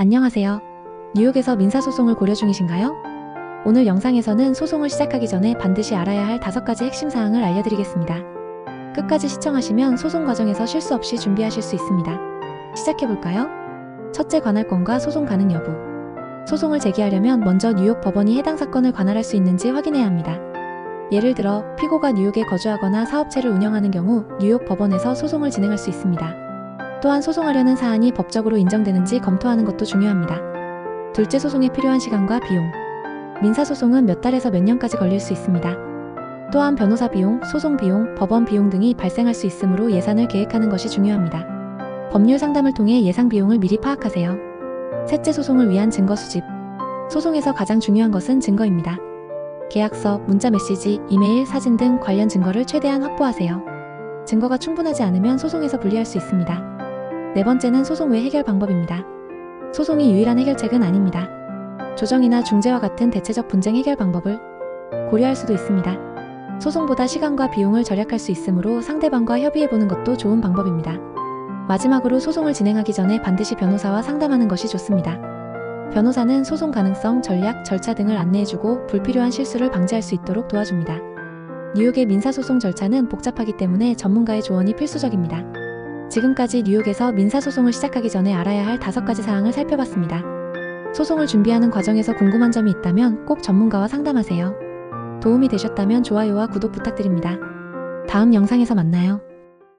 안녕하세요. 뉴욕에서 민사소송을 고려 중이신가요? 오늘 영상에서는 소송을 시작하기 전에 반드시 알아야 할 다섯 가지 핵심 사항을 알려드리겠습니다. 끝까지 시청하시면 소송 과정에서 실수 없이 준비하실 수 있습니다. 시작해볼까요? 첫째 관할권과 소송 가능 여부. 소송을 제기하려면 먼저 뉴욕 법원이 해당 사건을 관할할 수 있는지 확인해야 합니다. 예를 들어 피고가 뉴욕에 거주하거나 사업체를 운영하는 경우 뉴욕 법원에서 소송을 진행할 수 있습니다. 또한 소송하려는 사안이 법적으로 인정되는지 검토하는 것도 중요합니다. 둘째 소송에 필요한 시간과 비용. 민사소송은 몇 달에서 몇 년까지 걸릴 수 있습니다. 또한 변호사 비용, 소송 비용, 법원 비용 등이 발생할 수 있으므로 예산을 계획하는 것이 중요합니다. 법률 상담을 통해 예상 비용을 미리 파악하세요. 셋째 소송을 위한 증거 수집. 소송에서 가장 중요한 것은 증거입니다. 계약서, 문자 메시지, 이메일, 사진 등 관련 증거를 최대한 확보하세요. 증거가 충분하지 않으면 소송에서 불리할 수 있습니다. 네 번째는 소송 외 해결 방법입니다. 소송이 유일한 해결책은 아닙니다. 조정이나 중재와 같은 대체적 분쟁 해결 방법을 고려할 수도 있습니다. 소송보다 시간과 비용을 절약할 수 있으므로 상대방과 협의해보는 것도 좋은 방법입니다. 마지막으로 소송을 진행하기 전에 반드시 변호사와 상담하는 것이 좋습니다. 변호사는 소송 가능성, 전략, 절차 등을 안내해주고 불필요한 실수를 방지할 수 있도록 도와줍니다. 뉴욕의 민사소송 절차는 복잡하기 때문에 전문가의 조언이 필수적입니다. 지금까지 뉴욕에서 민사소송을 시작하기 전에 알아야 할 다섯 가지 사항을 살펴봤습니다. 소송을 준비하는 과정에서 궁금한 점이 있다면 꼭 전문가와 상담하세요. 도움이 되셨다면 좋아요와 구독 부탁드립니다. 다음 영상에서 만나요.